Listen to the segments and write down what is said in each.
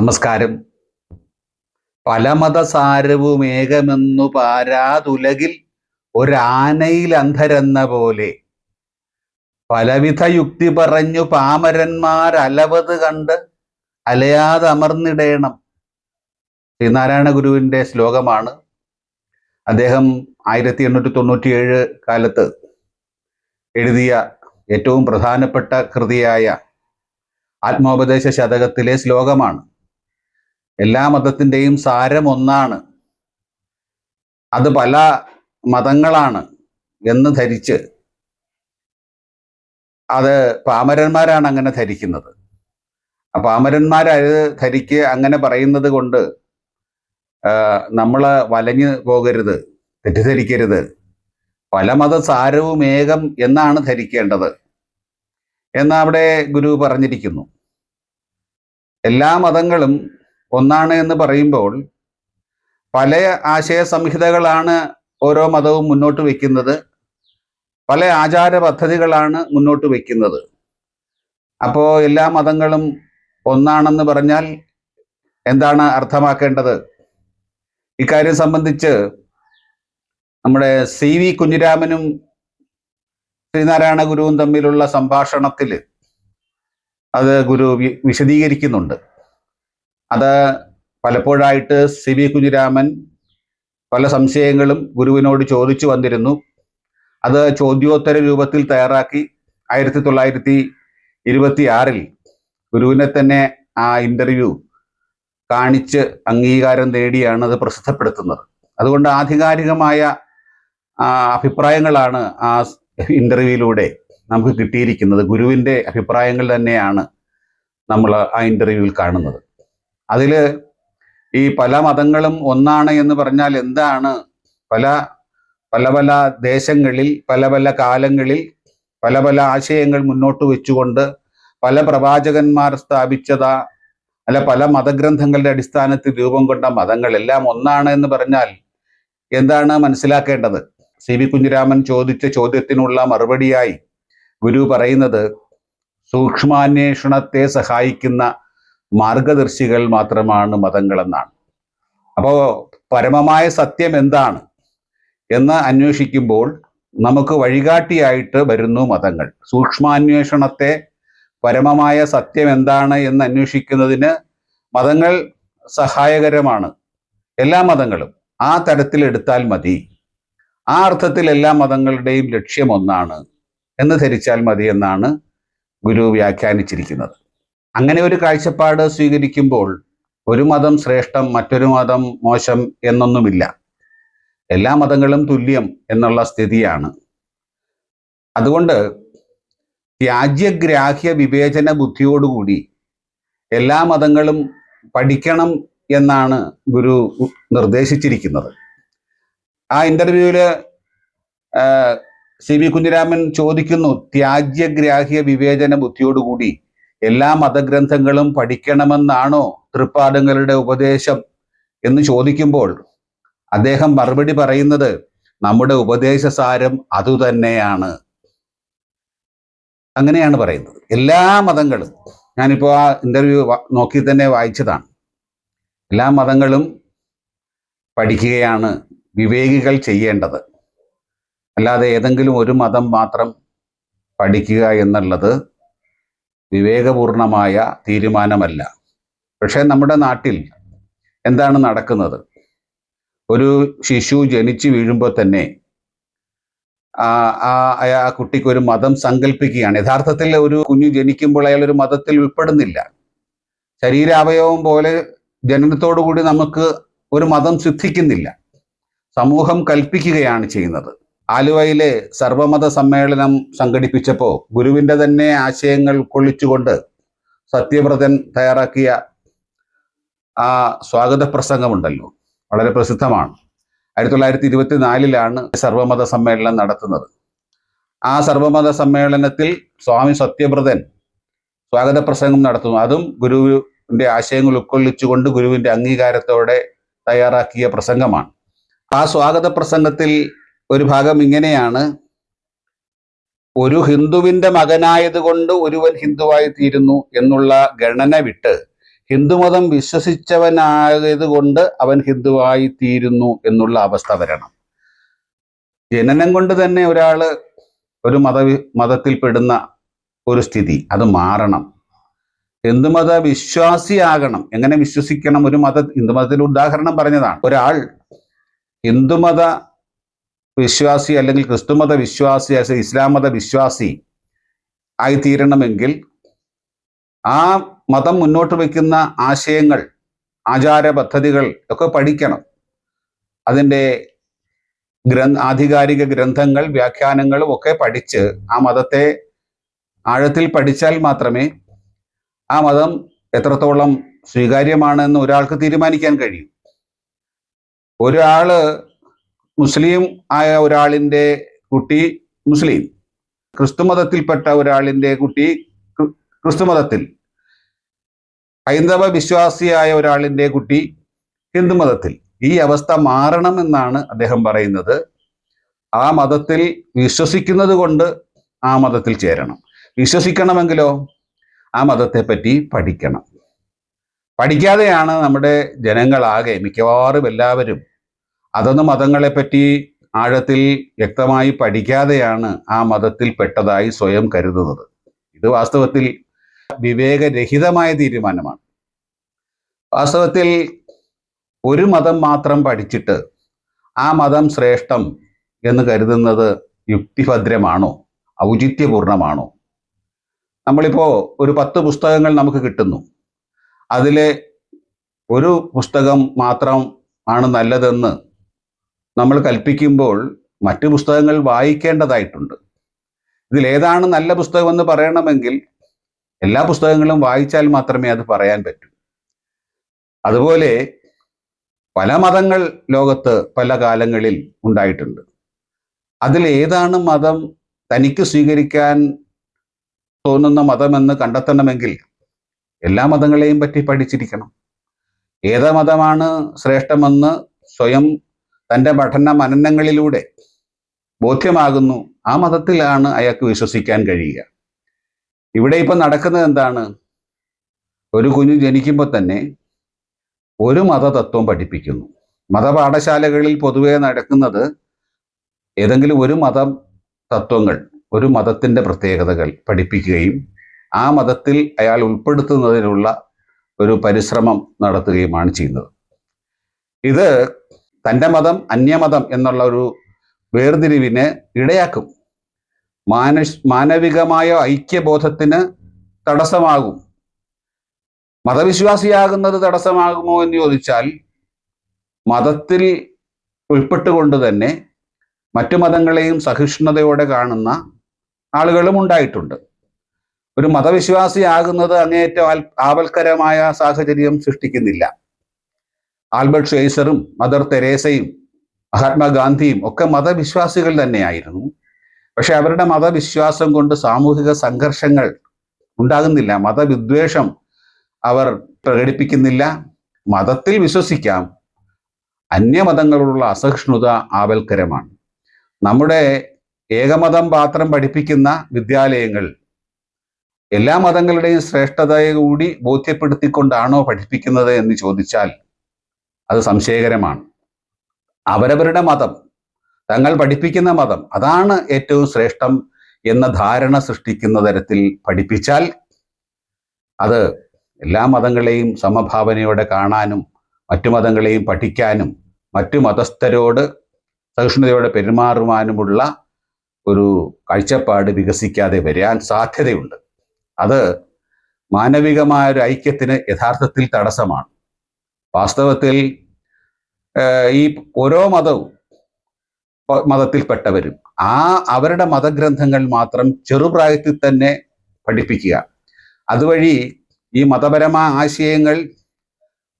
നമസ്കാരം. പല മതസാരവും ഏകമെന്നു പാരാതുലകിൽ ഒരാനയിൽ അന്ധരെന്ന പോലെ. പലവിധ യുക്തി പറഞ്ഞു പാമരന്മാർ അലവത് കണ്ട് അലയാതെ അമർന്നിടേണം. ശ്രീനാരായണ ഗുരുവിന്റെ ശ്ലോകമാണ്. അദ്ദേഹം ആയിരത്തി എണ്ണൂറ്റി തൊണ്ണൂറ്റിയേഴ് കാലത്ത് എഴുതിയ ഏറ്റവും പ്രധാനപ്പെട്ട കൃതിയായ ആത്മോപദേശ ശതകത്തിലെ ശ്ലോകമാണ്. എല്ലാ മതത്തിന്റെയും സാരം ഒന്നാണ്. അത് പല മതങ്ങളാണ് എന്ന് ധരിച്ച് അത് പാമരന്മാരാണ് അങ്ങനെ ധരിക്കുന്നത്. അത് ധരിക്ക് അങ്ങനെ പറയുന്നത് കൊണ്ട് നമ്മൾ വലഞ്ഞു പോകരുത് തെറ്റിദ്ധരിക്കരുത്. പല മത സാരവും ഏകം എന്നാണ് ധരിക്കേണ്ടത്. എന്നവിടെ ഗുരു പറഞ്ഞിരിക്കുന്നു. എല്ലാ മതങ്ങളും ഒന്നാണ് എന്ന് പറയുമ്പോൾ പല ആശയ സംഹിതകളാണ് ഓരോ മതവും മുന്നോട്ട് വയ്ക്കുന്നത് പല ആചാര പദ്ധതികളാണ് മുന്നോട്ട് വയ്ക്കുന്നത് അപ്പോൾ എല്ലാ മതങ്ങളും ഒന്നാണെന്ന് പറഞ്ഞാൽ എന്താണ് അർത്ഥമാക്കേണ്ടത്? ഇക്കാര്യം സംബന്ധിച്ച് നമ്മുടെ സി വി കുഞ്ഞിരാമനും ശ്രീനാരായണ ഗുരുവും തമ്മിലുള്ള സംഭാഷണത്തിൽ അത് ഗുരു വിശദീകരിക്കുന്നുണ്ട്. അത് പലപ്പോഴായിട്ട് സി വി കുഞ്ഞിരാമൻ പല സംശയങ്ങളും ഗുരുവിനോട് ചോദിച്ചു വന്നിരുന്നു. അത് ചോദ്യോത്തര രൂപത്തിൽ തയ്യാറാക്കി ആയിരത്തി തൊള്ളായിരത്തി ഇരുപത്തി ആറിൽ ഗുരുവിനെ തന്നെ ആ ഇന്റർവ്യൂ കാണിച്ച് അംഗീകാരം നേടിയാണ് അത് പ്രസിദ്ധപ്പെടുത്തുന്നത്. അതുകൊണ്ട് ആധികാരികമായ അഭിപ്രായങ്ങളാണ് ആ ഇന്റർവ്യൂയിലൂടെ നമുക്ക് കിട്ടിയിരിക്കുന്നത്. ഗുരുവിന്റെ അഭിപ്രായങ്ങൾ തന്നെയാണ് നമ്മൾ ആ ഇന്റർവ്യൂവിൽ കാണുന്നത്. അതിൽ ഈ പല മതങ്ങളും ഒന്നാണ് എന്ന് പറഞ്ഞാൽ എന്താണ്? പല പല പല ദേശങ്ങളിൽ പല പല കാലങ്ങളിൽ പല പല ആശയങ്ങൾ മുന്നോട്ട് വെച്ചുകൊണ്ട് പല പ്രവാചകന്മാർ സ്ഥാപിച്ചതാ അല്ല പല മതഗ്രന്ഥങ്ങളുടെ അടിസ്ഥാനത്തിൽ രൂപം കൊണ്ട മതങ്ങളെല്ലാം ഒന്നാണ് എന്ന് പറഞ്ഞാൽ എന്താണ് മനസ്സിലാക്കേണ്ടത്? സി വി കുഞ്ഞിരാമൻ ചോദിച്ച ചോദ്യത്തിനുള്ള മറുപടിയായി ഗുരു പറയുന്നത് സൂക്ഷ്മാന്വേഷണത്തെ സഹായിക്കുന്ന മാർഗദർശികൾ മാത്രമാണ് മതങ്ങളെന്നാണ്. അപ്പോൾ പരമമായ സത്യം എന്താണ് എന്ന് അന്വേഷിക്കുമ്പോൾ നമുക്ക് വഴികാട്ടിയായിട്ട് വരുന്നു മതങ്ങൾ. സൂക്ഷ്മാന്വേഷണത്തെ പരമമായ സത്യം എന്താണ് എന്ന് അന്വേഷിക്കുന്നതിന് മതങ്ങൾ സഹായകരമാണ്. എല്ലാ മതങ്ങളും ആ തരത്തിൽ എടുത്താൽ മതി. ആ അർത്ഥത്തിൽ എല്ലാ മതങ്ങളുടെയും ലക്ഷ്യം ഒന്നാണ് എന്ന് ധരിച്ചാൽ മതി എന്നാണ് ഗുരു വ്യാഖ്യാനിച്ചിരിക്കുന്നത്. അങ്ങനെ ഒരു കാഴ്ചപ്പാട് സ്വീകരിക്കുമ്പോൾ ഒരു മതം ശ്രേഷ്ഠം മറ്റൊരു മതം മോശം എന്നൊന്നുമില്ല. എല്ലാ മതങ്ങളും തുല്യം എന്നുള്ള സ്ഥിതിയാണ്. അതുകൊണ്ട് ത്യാജ്യഗ്രാഹ്യ വിവേചന ബുദ്ധിയോടുകൂടി എല്ലാ മതങ്ങളും പഠിക്കണം എന്നാണ് ഗുരു നിർദ്ദേശിച്ചിരിക്കുന്നത്. ആ ഇന്റർവ്യൂവിൽ സി വി കുഞ്ഞിരാമൻ ചോദിക്കുന്നു ത്യാജ്യഗ്രാഹ്യ വിവേചന ബുദ്ധിയോടുകൂടി എല്ലാ മതഗ്രന്ഥങ്ങളും പഠിക്കണമെന്നാണോ തൃപ്പാദങ്ങളുടെ ഉപദേശം എന്ന് ചോദിക്കുമ്പോൾ അദ്ദേഹം മറുപടി പറയുന്നത് നമ്മുടെ ഉപദേശസാരം അതുതന്നെയാണ്. അങ്ങനെയാണ് പറയുന്നത്. എല്ലാ മതങ്ങളും ഞാനിപ്പോൾ ആ ഇന്റർവ്യൂ നോക്കി തന്നെ വായിച്ചതാണ്. എല്ലാ മതങ്ങളും പഠിക്കുകയാണ് വിവേകികൾ ചെയ്യേണ്ടത്. അല്ലാതെ ഏതെങ്കിലും ഒരു മതം മാത്രം പഠിക്കുക എന്നുള്ളത് വിവേകപൂർണമായ തീരുമാനമല്ല. പക്ഷേ നമ്മുടെ നാട്ടിൽ എന്താണ് നടക്കുന്നത്? ഒരു ശിശു ജനിച്ചു വീഴുമ്പോൾ തന്നെ ആ ആ കുട്ടിക്ക് ഒരു മതം സങ്കല്പിക്കുകയാണ് യഥാർത്ഥത്തിൽ ഒരു കുഞ്ഞു ജനിക്കുമ്പോൾ അയാൾ ഒരു മതത്തിൽ ഉൾപ്പെടുന്നില്ല. ശരീരാവയവം പോലെ ജനനത്തോടു കൂടി നമുക്ക് ഒരു മതം സിദ്ധിക്കുന്നില്ല. സമൂഹം കൽപ്പിക്കുകയാണ് ചെയ്യുന്നത്. ആലുവയിലെ സർവമത സമ്മേളനം സംഘടിപ്പിച്ചപ്പോൾ ഗുരുവിന്റെ തന്നെ ആശയങ്ങൾ കൊള്ളിച്ചുകൊണ്ട് സത്യവ്രതൻ തയ്യാറാക്കിയ ആ സ്വാഗത പ്രസംഗമുണ്ടല്ലോ. വളരെ പ്രസിദ്ധമാണ്. ആയിരത്തി തൊള്ളായിരത്തി ഇരുപത്തി നാലിലാണ് സർവമത സമ്മേളനം നടത്തുന്നത്. ആ സർവമത സമ്മേളനത്തിൽ സ്വാമി സത്യവ്രതൻ സ്വാഗത പ്രസംഗം നടത്തുന്നു. അതും ഗുരുവിന്റെ ആശയങ്ങൾ ഉൾക്കൊള്ളിച്ചുകൊണ്ട് ഗുരുവിന്റെ അംഗീകാരത്തോടെ തയ്യാറാക്കിയ പ്രസംഗമാണ്. ആ സ്വാഗത പ്രസംഗത്തിൽ ഒരു ഭാഗം ഇങ്ങനെയാണ്. ഒരു ഹിന്ദുവിന്റെ മകനായതുകൊണ്ട് ഒരുവൻ ഹിന്ദുവായി തീരുന്നു എന്നുള്ള ഗണന വിട്ട് ഹിന്ദുമതം വിശ്വസിച്ചവനായതുകൊണ്ട് അവൻ ഹിന്ദുവായി തീരുന്നു എന്നുള്ള അവസ്ഥ വരണം. ജനനം കൊണ്ട് തന്നെ ഒരാൾ ഒരു മത മതത്തിൽപ്പെടുന്ന ഒരു സ്ഥിതി അത് മാറണം. ഹിന്ദുമത വിശ്വാസിയാകണം. എങ്ങനെ വിശ്വസിക്കണം? ഒരു മത ഹിന്ദുമതത്തിൽ ഉദാഹരണം പറഞ്ഞതാണ്. ഒരാൾ ഹിന്ദുമത വിശ്വാസി അല്ലെങ്കിൽ ക്രിസ്തുമത വിശ്വാസി ഇസ്ലാം മത വിശ്വാസി ആയിത്തീരണമെങ്കിൽ ആ മതം മുന്നോട്ട് വയ്ക്കുന്ന ആശയങ്ങൾ ആചാര പദ്ധതികൾ ഒക്കെ പഠിക്കണം. അതിന്റെ ഗ്രന്ഥ ആധികാരിക ഗ്രന്ഥങ്ങൾ വ്യാഖ്യാനങ്ങളും ഒക്കെ പഠിച്ച് ആ മതത്തെ ആഴത്തിൽ പഠിച്ചാൽ മാത്രമേ ആ മതം എത്രത്തോളം സ്വീകാര്യമാണെന്ന് ഒരാൾക്ക് തീരുമാനിക്കാൻ കഴിയും. ഒരാൾ മുസ്ലിം ആയ ഒരാളിന്റെ കുട്ടി മുസ്ലിം. ക്രിസ്തുമതത്തിൽപ്പെട്ട ഒരാളിന്റെ കുട്ടി ക്രി- ക്രിസ്തുമതത്തിൽ ഹൈന്ദവ വിശ്വാസിയായ ഒരാളിന്റെ കുട്ടി ഹിന്ദു മതത്തിൽ. ഈ അവസ്ഥ മാറണമെന്നാണ് അദ്ദേഹം പറയുന്നത്. ആ മതത്തിൽ വിശ്വസിക്കുന്നത് കൊണ്ട് ആ മതത്തിൽ ചേരണം. വിശ്വസിക്കണമെങ്കിലോ ആ മതത്തെപ്പറ്റി പഠിക്കണം. പഠിക്കാതെയാണ് നമ്മുടെ ജനങ്ങളാകെ മിക്കവാറും എല്ലാവരും അതൊന്നും മതങ്ങളെ പറ്റി ആഴത്തിൽ വ്യക്തമായി പഠിക്കാതെയാണ് ആ മതത്തിൽ പെട്ടതായി സ്വയം കരുതുന്നത്. ഇത് വാസ്തവത്തിൽ വിവേകരഹിതമായ തീരുമാനമാണ്. വാസ്തവത്തിൽ ഒരു മതം മാത്രം പഠിച്ചിട്ട് ആ മതം ശ്രേഷ്ഠം എന്ന് കരുതുന്നത് യുക്തിഭദ്രമാണോ? ഔചിത്യപൂർണമാണോ? നമ്മളിപ്പോ ഒരു പത്ത് പുസ്തകങ്ങൾ നമുക്ക് കിട്ടുന്നു. അതിലെ ഒരു പുസ്തകം മാത്രം ആണ് നല്ലതെന്ന് നമ്മൾ കൽപ്പിക്കുമ്പോൾ മറ്റു പുസ്തകങ്ങൾ വായിക്കേണ്ടതായിട്ടുണ്ട്. ഇതിലേതാണ് നല്ല പുസ്തകമെന്ന് പറയണമെങ്കിൽ എല്ലാ പുസ്തകങ്ങളും വായിച്ചാൽ മാത്രമേ അത് പറയാൻ പറ്റൂ. അതുപോലെ പല മതങ്ങൾ ലോകത്ത് പല കാലങ്ങളിൽ ഉണ്ടായിട്ടുണ്ട്. അതിൽ ഏതാണ് മതം തനിക്ക് സ്വീകരിക്കാൻ തോന്നുന്ന മതമെന്ന് കണ്ടെത്തണമെങ്കിൽ എല്ലാ മതങ്ങളെയും പറ്റി പഠിച്ചിരിക്കണം. ഏത് മതമാണ് ശ്രേഷ്ഠമെന്ന് സ്വയം തന്റെ പഠന മനനങ്ങളിലൂടെ ബോധ്യമാകുന്നു. ആ മതത്തിലാണ് അയാൾക്ക് വിശ്വസിക്കാൻ കഴിയുക. ഇവിടെ ഇപ്പം നടക്കുന്നത് എന്താണ്? ഒരു കുഞ്ഞു ജനിക്കുമ്പോൾ തന്നെ ഒരു മതതത്വം പഠിപ്പിക്കുന്നു. മതപാഠശാലകളിൽ പൊതുവേ നടക്കുന്നത് ഏതെങ്കിലും ഒരു മത തത്വങ്ങൾ ഒരു മതത്തിന്റെ പ്രത്യേകതകൾ പഠിപ്പിക്കുകയും ആ മതത്തിൽ അയാൾ ഉൾപ്പെടുത്തുന്നതിനുള്ള ഒരു പരിശ്രമം നടത്തുകയുമാണ് ചെയ്യുന്നത്. ഇത് തന്റെ മതം അന്യമതം എന്നുള്ള ഒരു വേർതിരിവിനെ ഇടയാക്കും. മാനുഷ് മാനവികമായ ഐക്യബോധത്തിന് തടസ്സമാകും. മതവിശ്വാസിയാകുന്നത് തടസ്സമാകുമോ എന്ന് ചോദിച്ചാൽ മതത്തിൽ ഉൾപ്പെട്ടുകൊണ്ട് തന്നെ മറ്റു മതങ്ങളെയും സഹിഷ്ണുതയോടെ കാണുന്ന ആളുകളും ഉണ്ടായിട്ടുണ്ട്. ഒരു മതവിശ്വാസിയാകുന്നത് അങ്ങേയറ്റം ആവൽക്കരമായ സാഹചര്യം സൃഷ്ടിക്കുന്നില്ല. ആൽബർട്ട് ഷെയ്സറും മദർ തെരേസയും മഹാത്മാഗാന്ധിയും ഒക്കെ മതവിശ്വാസികൾ തന്നെയായിരുന്നു. പക്ഷെ അവരുടെ മതവിശ്വാസം കൊണ്ട് സാമൂഹിക സംഘർഷങ്ങൾ ഉണ്ടാകുന്നില്ല. മതവിദ്വേഷം അവർ പ്രകടിപ്പിക്കുന്നില്ല. മതത്തിൽ വിശ്വസിക്കാം. അന്യമതങ്ങളോടുള്ള അസഹിഷ്ണുത ആവൽക്കരമാണ്. നമ്മുടെ ഏകമതം പാത്രം പഠിപ്പിക്കുന്ന വിദ്യാലയങ്ങൾ എല്ലാ മതങ്ങളുടെയും ശ്രേഷ്ഠതയെ കൂടി ബോധ്യപ്പെടുത്തിക്കൊണ്ടാണോ പഠിപ്പിക്കുന്നത് എന്ന് ചോദിച്ചാൽ അത് സംശയകരമാണ്. അവരവരുടെ മതം തങ്ങൾ പഠിപ്പിക്കുന്ന മതം അതാണ് ഏറ്റവും ശ്രേഷ്ഠം എന്ന ധാരണ സൃഷ്ടിക്കുന്ന തരത്തിൽ പഠിപ്പിച്ചാൽ അത് എല്ലാ മതങ്ങളെയും സമഭാവനയോടെ കാണാനും മറ്റു മതങ്ങളെയും പഠിക്കാനും മറ്റു മതസ്ഥരോട് സഹിഷ്ണുതയോടെ പെരുമാറുവാനുമുള്ള ഒരു കാഴ്ചപ്പാട് വികസിക്കാതെ വരാൻ സാധ്യതയുണ്ട്. അത് മാനവികമായ ഒരു ഐക്യത്തിന് യഥാർത്ഥത്തിൽ തടസ്സമാണ്. വാസ്തവത്തിൽ ഈ ഓരോ മതവും മതത്തിൽപ്പെട്ടവരും ആ അവരുടെ മതഗ്രന്ഥങ്ങൾ മാത്രം ചെറുപ്രായത്തിൽ തന്നെ പഠിപ്പിക്കുക. അതുവഴി ഈ മതപരമായ ആശയങ്ങൾ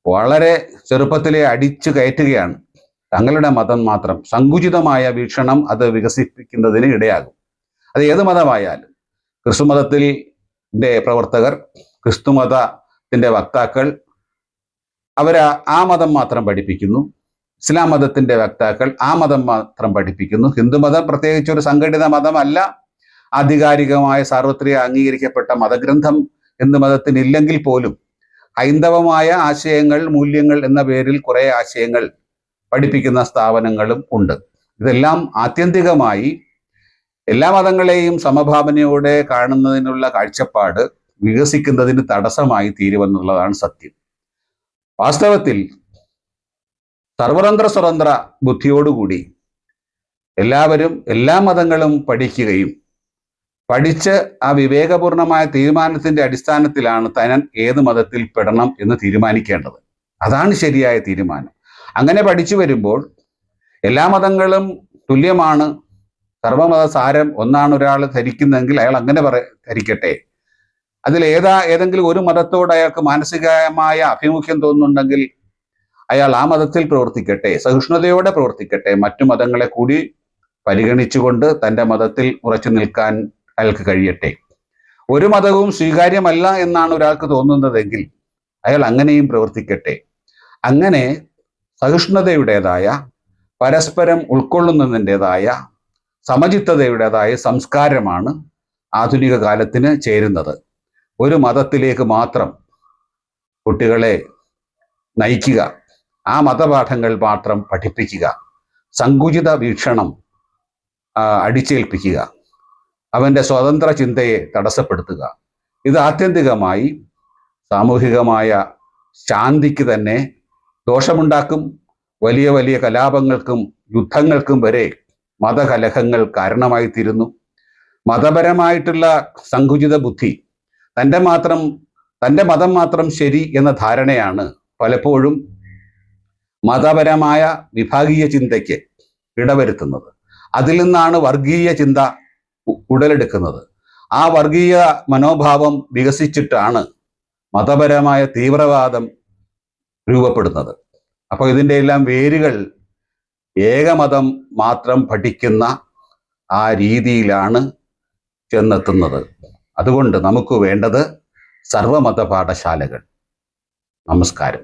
വളരെ ചെറുപ്പത്തിലെ അടിച്ചു കയറ്റുകയാണ്. തങ്ങളുടെ മതം മാത്രം സങ്കുചിതമായ വീക്ഷണം അത് വികസിപ്പിക്കുന്നതിന് ഇടയാകും. അത് ഏത് മതമായാലും ക്രിസ്തുമതത്തിന്റെ പ്രവർത്തകർ ക്രിസ്തുമതത്തിന്റെ വക്താക്കൾ അവർ ആ മതം മാത്രം പഠിപ്പിക്കുന്നു. ഇസ്ലാം മതത്തിന്റെ വക്താക്കൾ ആ മതം മാത്രം പഠിപ്പിക്കുന്നു. ഹിന്ദുമതം പ്രത്യേകിച്ച് ഒരു സംഘടിത മതമല്ല. ആധികാരികമായ സാർവത്രിക അംഗീകരിക്കപ്പെട്ട മതഗ്രന്ഥം എന്ന് മതത്തിനില്ലെങ്കിൽ പോലും ഹൈന്ദവമായ ആശയങ്ങൾ മൂല്യങ്ങൾ എന്ന പേരിൽ കുറെ ആശയങ്ങൾ പഠിപ്പിക്കുന്ന സ്ഥാപനങ്ങളും ഉണ്ട്. ഇതെല്ലാം ആത്യന്തികമായി എല്ലാ മതങ്ങളെയും സമഭാവനയോടെ കാണുന്നതിനുള്ള കാഴ്ചപ്പാട് വികസിക്കുന്നതിന് തടസ്സമായി തീരുമെന്നുള്ളതാണ് സത്യം. വാസ്തവത്തിൽ സർവതന്ത്ര സ്വതന്ത്ര ബുദ്ധിയോടുകൂടി എല്ലാവരും എല്ലാ മതങ്ങളും പഠിക്കുകയും പഠിച്ച് ആ വിവേകപൂർണമായ തീരുമാനത്തിന്റെ അടിസ്ഥാനത്തിലാണ് തനൻ ഏത് മതത്തിൽ പെടണം എന്ന് തീരുമാനിക്കേണ്ടത്. അതാണ് ശരിയായ തീരുമാനം. അങ്ങനെ പഠിച്ചു വരുമ്പോൾ എല്ലാ മതങ്ങളും തുല്യമാണ്. സർവമത സാരം ഒന്നാണ് ഒരാൾ ധരിക്കുന്നതെങ്കിൽ അയാൾ അങ്ങനെ പറ ധരിക്കട്ടെ. അതിൽ ഏതാ ഏതെങ്കിലും ഒരു മതത്തോട് അയാൾക്ക് മാനസികമായ അഭിമുഖ്യം തോന്നുന്നുണ്ടെങ്കിൽ അയാൾ ആ മതത്തിൽ പ്രവർത്തിക്കട്ടെ സഹിഷ്ണുതയോടെ പ്രവർത്തിക്കട്ടെ. മറ്റു മതങ്ങളെ കൂടി പരിഗണിച്ചുകൊണ്ട് തന്റെ മതത്തിൽ ഉറച്ചു നിൽക്കാൻ അയാൾക്ക് കഴിയട്ടെ. ഒരു മതവും സ്വീകാര്യമല്ല എന്നാണ് ഒരാൾക്ക് തോന്നുന്നതെങ്കിൽ അയാൾ അങ്ങനെയും പ്രവർത്തിക്കട്ടെ. അങ്ങനെ സഹിഷ്ണുതയുടേതായ പരസ്പരം ഉൾക്കൊള്ളുന്നതിന്റെതായ സമചിത്തതയുടേതായ സംസ്കാരമാണ് ആധുനിക കാലത്തിന് ചേരുന്നത്. ഒരു മതത്തിലേക്ക് മാത്രം കുട്ടികളെ നയിക്കുക. ആ മതപാഠങ്ങൾ മാത്രം പഠിപ്പിക്കുക. സങ്കുചിത വീക്ഷണം അടിച്ചേൽപ്പിക്കുക. അവന്റെ സ്വതന്ത്ര ചിന്തയെ തടസ്സപ്പെടുത്തുക. ഇത് ആത്യന്തികമായി സാമൂഹികമായ ശാന്തിക്ക് തന്നെ ദോഷമുണ്ടാക്കും. വലിയ വലിയ കലാപങ്ങൾക്കും യുദ്ധങ്ങൾക്കും വരെ മതകലഹങ്ങൾ കാരണമായി തീരുന്നു മതപരമായിട്ടുള്ള സങ്കുചിത ബുദ്ധി തന്റെ മാത്രം തന്റെ മതം മാത്രം ശരി എന്ന ധാരണയാണ് പലപ്പോഴും മതപരമായ വിഭാഗീയ ചിന്തയ്ക്ക് ഇടവരുത്തുന്നത്. അതിൽ നിന്നാണ് വർഗീയ ചിന്ത ഉടലെടുക്കുന്നത്. ആ വർഗീയ മനോഭാവം വികസിച്ചിട്ടാണ് മതപരമായ തീവ്രവാദം രൂപപ്പെടുന്നത്. അപ്പോൾ ഇതിന്റെ എല്ലാം വേരുകൾ ഏകമതം മാത്രം പഠിക്കുന്ന ആ രീതിയിലാണ് ചെന്നെത്തുന്നത്. അതുകൊണ്ട് നമുക്ക് വേണ്ടത് സർവമത പാഠശാലകൾ നമസ്കാരം.